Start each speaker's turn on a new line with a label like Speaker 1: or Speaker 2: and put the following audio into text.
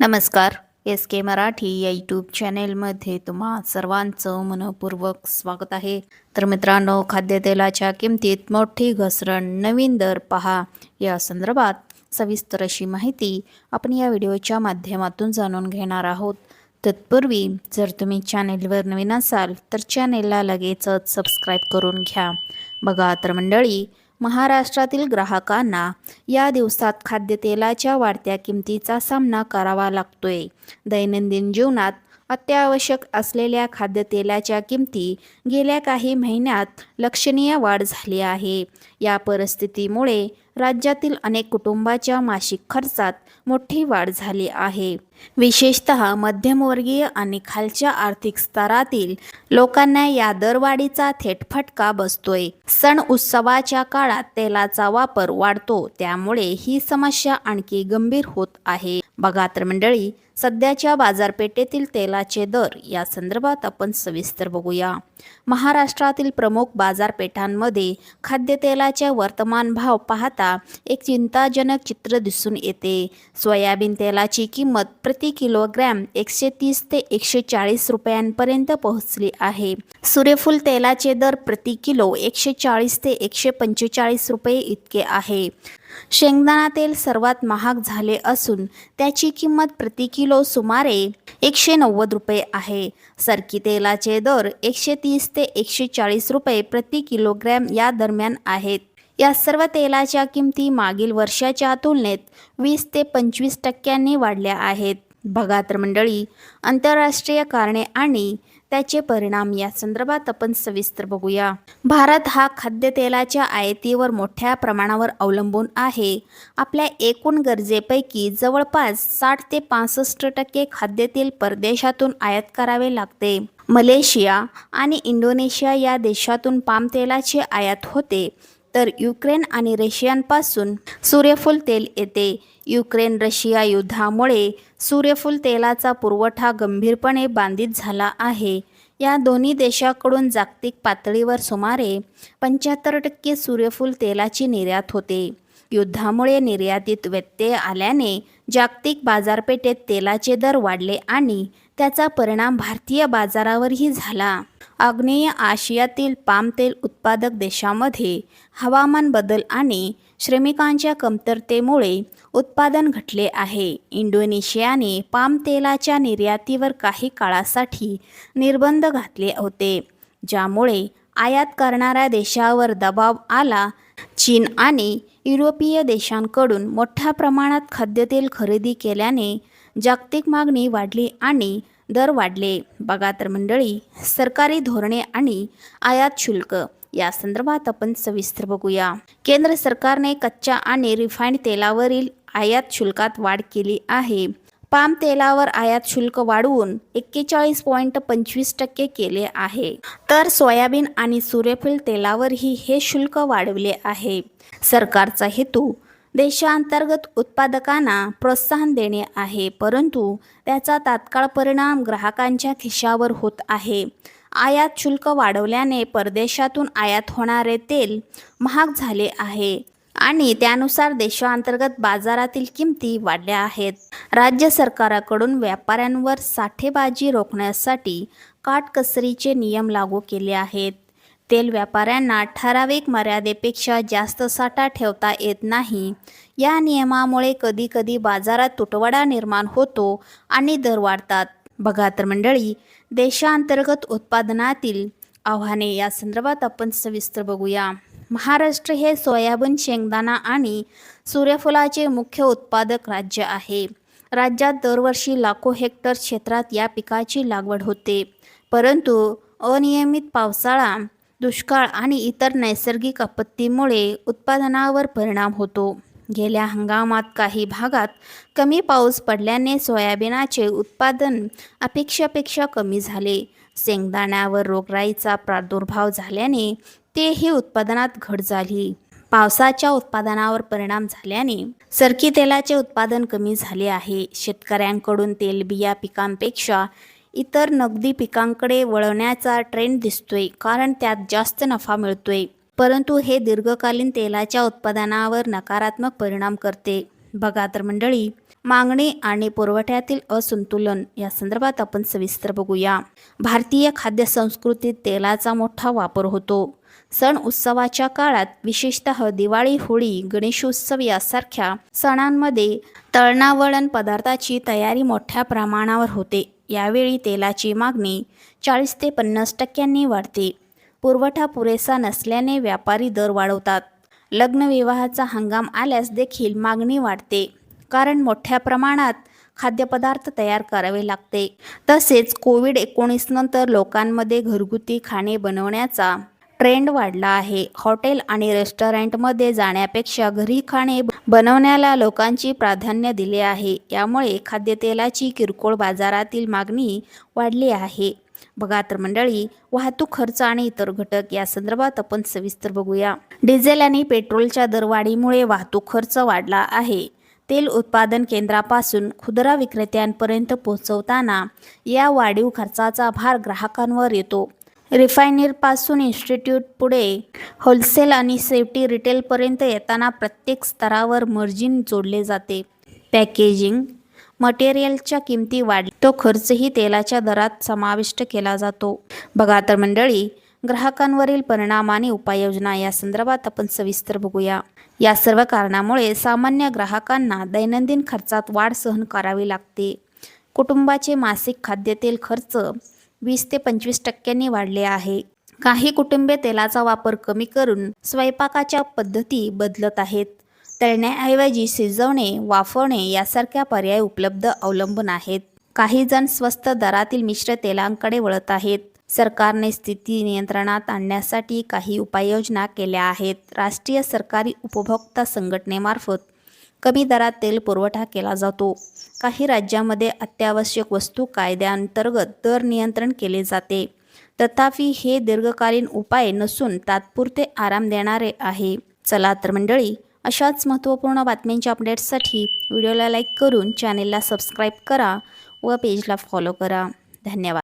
Speaker 1: नमस्कार. एस के मराठी या यूट्यूब चॅनेलमध्ये तुम्हा सर्वांचं मनपूर्वक स्वागत आहे. तर मित्रांनो खाद्यतेलाच्या किमतीत मोठी घसरण नवीन दर पहा. या संदर्भात सविस्तर अशी माहिती आपण या व्हिडिओच्या माध्यमातून जाणून घेणार आहोत. तत्पूर्वी जर तुम्ही चॅनेलवर नवीन असाल तर चॅनेलला लगेचच सबस्क्राईब करून घ्या. बघा तर मंडळी महाराष्ट्रातील ग्राहकांना या दिवसात खाद्यतेलाच्या वाढत्या किमतीचा सामना करावा लागतोय. दैनंदिन जीवनात अत्यावश्यक असलेल्या खाद्यतेलाच्या किमती गेल्या काही महिन्यात लक्षणीय वाढ झाली आहे. या परिस्थितीमुळे राज्यातील अनेक कुटुंबाच्या मासिक खर्चात मोठी वाढ झाली आहे. विशेषत मध्यमवर्गीय आणि खालच्या आर्थिक स्तरातील लोकांना या दरवाढीचा थेट फटका बसतोय. सण उत्सवाच्या काळात तेलाचा वापर वाढतो त्यामुळे ही समस्या आणखी गंभीर होत आहे. बघा तर मंडळी सध्याच्या बाजारपेठेतील तेलाचे दर या संदर्भात आपण सविस्तर बघूया. महाराष्ट्रातील प्रमुख बाजारपेठांमध्ये खाद्यतेलाचे वर्तमान भाव पाहता एक चिंताजनक चित्र दिसून येते. सोयाबीन तेलाची किंमत प्रति किलोग्रॅम एकशे तीस ते एकशे चाळीस रुपयांपर्यंत पोहोचली आहे. सूर्यफूल तेलाचे दर प्रति किलो एकशे चाळीस ते एकशे पंचेचाळीस रुपये इतके आहे. शेंगदाणा तेल सर्वात महाग झाले असून त्याची किंमत प्रति किलो सुमारे एकशे नव्वद रुपये आहे. सरकी तेलाचे दर एकशे तीस ते एकशे चाळीस रुपये प्रति किलोग्रॅम या दरम्यान आहेत. या सर्व तेलाच्या किमती मागील वर्षाच्या तुलनेत वीस ते पंचवीस टक्क्यांनी वाढल्या आहेत. बघा तर मंडळी आंतरराष्ट्रीय कारणे आणि त्याचे परिणाम या संदर्भात आपण सविस्तर बघूया. भारत हा खाद्यतेलाच्या आयातीवर मोठ्या प्रमाणावर अवलंबून आहे. आपल्या एकूण गरजेपैकी जवळपास साठ ते पासष्ट टक्के खाद्यतेल परदेशातून आयात करावे लागते. मलेशिया आणि इंडोनेशिया या देशातून पामतेलाची आयात होते. तर युक्रेन आणि रशियापासून सूर्यफूल तेल येते. युक्रेन रशिया युद्धामुळे सूर्यफूल तेलाचा पुरवठा गंभीरपणे बाधित झाला आहे. या दोन्ही देशाकडून जागतिक पातळीवर सुमारे पंच्याहत्तर टक्के सूर्यफूल तेलाची निर्यात होते. युद्धामुळे निर्यातीत व्यत्यय आल्याने जागतिक बाजारपेठेत तेलाचे दर वाढले आणि त्याचा परिणाम भारतीय बाजारावरही झाला. आग्नेय आशियातील पामतेल उत्पादक देशामध्ये हवामान बदल आणि श्रमिकांच्या कमतरतेमुळे उत्पादन घटले आहे. इंडोनेशियाने पामतेलाच्या निर्यातीवर काही काळासाठी निर्बंध घातले होते ज्यामुळे आयात करणाऱ्या देशावर दबाव आला. चीन आणि युरोपीय देशांकडून मोठ्या प्रमाणात खाद्यतेल खरेदी केल्याने जागतिक मागणी वाढली आणि दर वाढले. बघा तर मंडळी सरकारी धोरणे आणि आयात शुल्क या संदर्भात आपण सविस्तर बघूया. केंद्र सरकारने कच्च्या आणि रिफाईंड तेलावरील आयात शुल्कात वाढ केली आहे. पाम तेलावर आयात शुल्क वाढवून एक्केचाळीस पॉईंट पंचवीस टक्के केले आहे. तर सोयाबीन आणि सूर्यफूल तेलावरही हे शुल्क वाढवले आहे. सरकारचा हेतू देशांतर्गत उत्पादकांना प्रोत्साहन देणे आहे परंतु त्याचा तात्काळ परिणाम ग्राहकांच्या खिशावर होत आहे. आयात शुल्क वाढवल्याने परदेशातून आयात होणारे तेल महाग झाले आहे आणि त्यानुसार देशांतर्गत बाजारातील किमती वाढल्या आहेत. राज्य सरकाराकडून व्यापाऱ्यांवर साठेबाजी रोखण्यासाठी काटकसरीचे नियम लागू केले आहेत. तेल व्यापाऱ्यांना ठराविक मर्यादेपेक्षा जास्त साठा ठेवता येत नाही. या नियमामुळे कधीकधी बाजारात तुटवडा निर्माण होतो आणि दर वाढतात. बघा तर मंडळी देशांतर्गत उत्पादनातील आव्हाने या संदर्भात आपण सविस्तर बघूया. महाराष्ट्र हे सोयाबीन शेंगदाणा आणि सूर्यफुलाचे मुख्य उत्पादक राज्य आहे. राज्यात दरवर्षी लाखो हेक्टर क्षेत्रात या पिकाची लागवड होते. परंतु अनियमित पावसाळा दुष्काळ आणि इतर नैसर्गिक आपत्तीमुळे उत्पादनावर परिणाम होतो. गेल्या हंगामात काही भागात कमी पाऊस पडल्याने सोयाबीनाचे उत्पादन अपेक्षापेक्षा कमी झाले. शेंगदाण्यावर रोगराईचा प्रादुर्भाव झाल्याने तेही उत्पादनात घट झाली. पावसाच्या उत्पादनावर परिणाम झाल्याने सरकी तेलाचे उत्पादन कमी झाले आहे. शेतकऱ्यांकडून तेलबिया पिकांपेक्षा इतर नगदी पिकांकडे वळवण्याचा ट्रेंड दिसतोय कारण त्यात जास्त नफा मिळतोय. परंतु हे दीर्घकालीन तेलाच्या उत्पादनावर नकारात्मक परिणाम करते. बघा तर मंडळी मागणी आणि पुरवठ्यातील असंतुलन या संदर्भात आपण सविस्तर बघूया. भारतीय खाद्य संस्कृतीत तेलाचा मोठा वापर होतो. सण उत्सवाच्या काळात विशेषतः दिवाळी होळी गणेशोत्सव यासारख्या सणांमध्ये तळणावळण पदार्थाची तयारी मोठ्या प्रमाणावर होते. यावेळी तेलाची मागणी चाळीस ते पन्नास टक्क्यांनी वाढते. पुरवठा पुरेसा नसल्याने व्यापारी दर वाढवतात. लग्नविवाहाचा हंगाम आल्यास देखील मागणी वाढते कारण मोठ्या प्रमाणात खाद्यपदार्थ तयार करावे लागते. तसेच कोविड एकोणीस नंतर लोकांमध्ये घरगुती खाणे बनवण्याचा ट्रेंड वाढला आहे. हॉटेल आणि रेस्टॉरंटमध्ये जाण्यापेक्षा घरी खाणे बनवण्याला लोकांची प्राधान्य दिले आहे. यामुळे खाद्यतेलाची किरकोळ बाजारातील मागणी वाढली आहे. बघा तर मंडळी वाहतूक खर्च आणि इतर घटक या संदर्भात आपण सविस्तर बघूया. डिझेल आणि पेट्रोलच्या दरवाढीमुळे वाहतूक खर्च वाढला आहे. तेल उत्पादन केंद्रापासून खुदरा विक्रेत्यांपर्यंत पोहोचवताना या वाढीव खर्चाचा भार ग्राहकांवर येतो. रिफायनरीपासून इन्स्टिट्यूट पुढे होलसेल आणि सेफ्टी रिटेलपर्यंत येताना प्रत्येक स्तरावर मर्जिन जोडले जाते. पॅकेजिंग मटेरियलच्या किमती वाढ तो खर्चही तेलाच्या दरात समाविष्ट केला जातो. बघा तर मंडळी ग्राहकांवरील परिणाम आणि उपाययोजना या संदर्भात आपण सविस्तर बघूया. या सर्व कारणामुळे सामान्य ग्राहकांना दैनंदिन खर्चात वाढ सहन करावी लागते. कुटुंबाचे मासिक खाद्यतेल खर्च वीस ते पंचवीस टक्क्यांनी वाढले आहे. काही कुटुंबे तेलाचा वापर कमी करून स्वयंपाकाच्या पद्धती बदलत आहेत. तळण्याऐवजी शिजवणे वाफवणे यासारख्या पर्याय उपलब्ध अवलंबून आहेत. काही जण स्वस्त दरातील मिश्र तेलांकडे वळत आहेत. सरकारने स्थिती नियंत्रणात आणण्यासाठी काही उपाययोजना केल्या आहेत. राष्ट्रीय सरकारी उपभोक्ता संघटनेमार्फत कमी दरात तेल पुरवठा केला जातो. काही राज्यामध्ये अत्यावश्यक वस्तू कायद्याअंतर्गत दर नियंत्रण केले जाते. तथापि हे दीर्घकालीन उपाय नसून तात्पुरते आराम देणारे आहे. चला तर मंडळी अशाच महत्त्वपूर्ण बातम्यांच्या अपडेट्ससाठी व्हिडिओला लाईक करून चॅनेलला सबस्क्राईब करा व पेजला फॉलो करा. धन्यवाद.